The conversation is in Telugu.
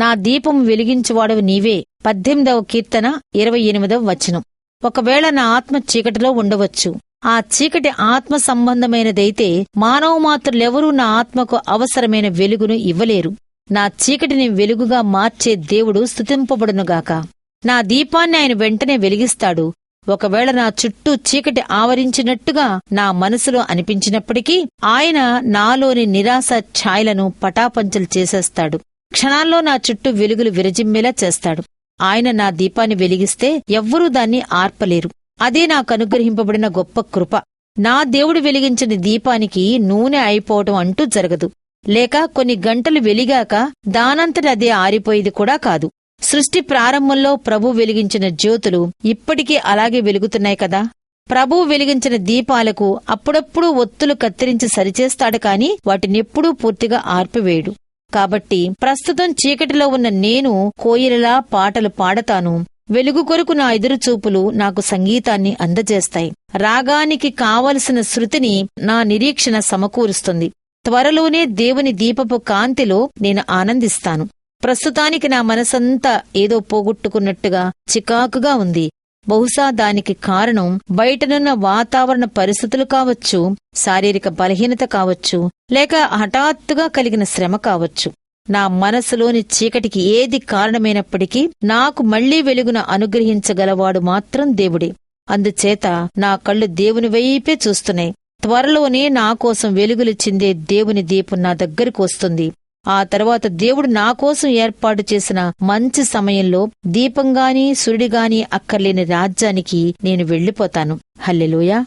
నా దీపం వెలిగించువాడవు నీవే. పద్దెనిమిదవ కీర్తన ఇరవై ఎనిమిదవ వచనం. ఒకవేళ నా ఆత్మ చీకటిలో ఉండవచ్చు. ఆ చీకటి ఆత్మ సంబంధమైనదైతే మానవ మాత్రులెవరూ నా ఆత్మకు అవసరమైన వెలుగును ఇవ్వలేరు. నా చీకటిని వెలుగుగా మార్చే దేవుడు స్థుతింపబడునుగాక నా దీపాన్ని ఆయన వెంటనే వెలిగిస్తాడు. ఒకవేళ నా చుట్టూ చీకటి ఆవరించినట్టుగా నా మనసులో అనిపించినప్పటికీ ఆయన నాలోని నిరాశ ఛాయలను పటాపంచలు చేసేస్తాడు. క్షణాల్లో నా చుట్టూ వెలుగులు విరజిమ్మేలా చేస్తాడు. ఆయన నా దీపాన్ని వెలిగిస్తే ఎవ్వరూ దాన్ని ఆర్పలేరు. అదే నాకు అనుగ్రహింపబడిన గొప్ప కృప. నా దేవుడు వెలిగించిన దీపానికి నూనె అయిపోవటం అంటూ జరగదు. లేక కొన్ని గంటలు వెలిగాక దానంతట అదే ఆరిపోయేది కూడా కాదు. సృష్టి ప్రారంభంలో ప్రభు వెలిగించిన జ్యోతులు ఇప్పటికీ అలాగే వెలుగుతున్నాయి కదా. ప్రభు వెలిగించిన దీపాలకు అప్పుడప్పుడు ఒత్తులు కత్తిరించి సరిచేస్తాడు కాని వాటినెప్పుడూ పూర్తిగా ఆర్పివేయడు. కాబట్టి ప్రస్తుతం చీకటిలో ఉన్న నేను కోయిలలా పాటలు పాడతాను. వెలుగు కొరకు నా ఎదురు చూపులు నాకు సంగీతాన్ని అందజేస్తాయి. రాగానికి కావలసిన శృతిని నా నిరీక్షణ సమకూరుస్తుంది. త్వరలోనే దేవుని దీపపు కాంతిలో నేను ఆనందిస్తాను. ప్రస్తుతానికి నా మనసంతా ఏదో పోగొట్టుకున్నట్టుగా చికాకుగా ఉంది. బహుశా దానికి కారణం బయటనున్న వాతావరణ పరిస్థితులు కావచ్చు శారీరక బలహీనత కావచ్చు లేక హఠాత్తుగా కలిగిన శ్రమ కావచ్చు. నా మనసులోని చీకటికి ఏది కారణమైనప్పటికీ నాకు మళ్ళీ వెలుగున అనుగ్రహించగలవాడు మాత్రం దేవుడే. అందుచేత నా కళ్ళు దేవుని వైపే చూస్తున్నాయి. త్వరలోనే నా కోసం వెలుగులు చిందే దేవుని దీపం నా దగ్గరకు వస్తుంది. ఆ తర్వాత దేవుడు నా కోసం ఏర్పాటు చేసిన మంచి సమయంలో దీపంగాని సురుడిగాని అక్కర్లేని రాజ్యానికి నేను వెళ్ళిపోతాను హల్లెలూయా.